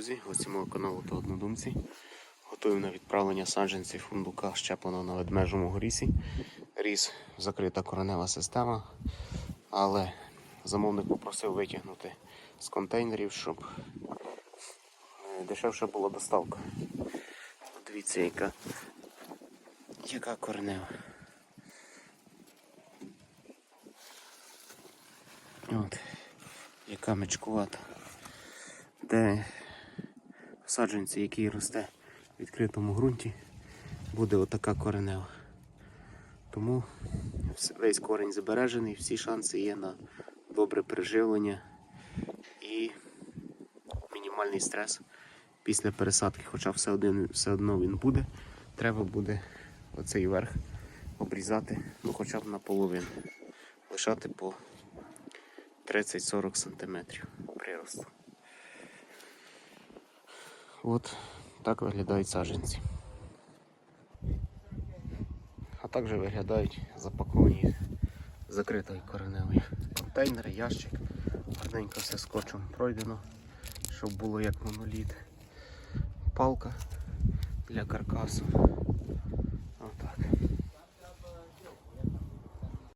друзі, гості мого каналу та однодумці. Готую на відправлення саджанців фундука, щепленого на ведмежому горісі. Ріс закрита коренева система, але замовник попросив витягнути з контейнерів, щоб е, дешевше була доставка. Дивіться, яка, яка коренева. От, яка мечкувата. Де саджанці, який росте в відкритому ґрунті, буде отака коренева. Тому весь корінь збережений, всі шанси є на добре приживлення і мінімальний стрес після пересадки, хоча все, один, все одно він буде. Треба буде оцей верх обрізати, ну хоча б наполовину. Лишати по 30-40 см приросту. От так виглядають саджанці. А також виглядають запаковані закритою кореневою. Контейнери, ящик. Гарненько все скотчем пройдено, щоб було як моноліт. Палка для каркасу.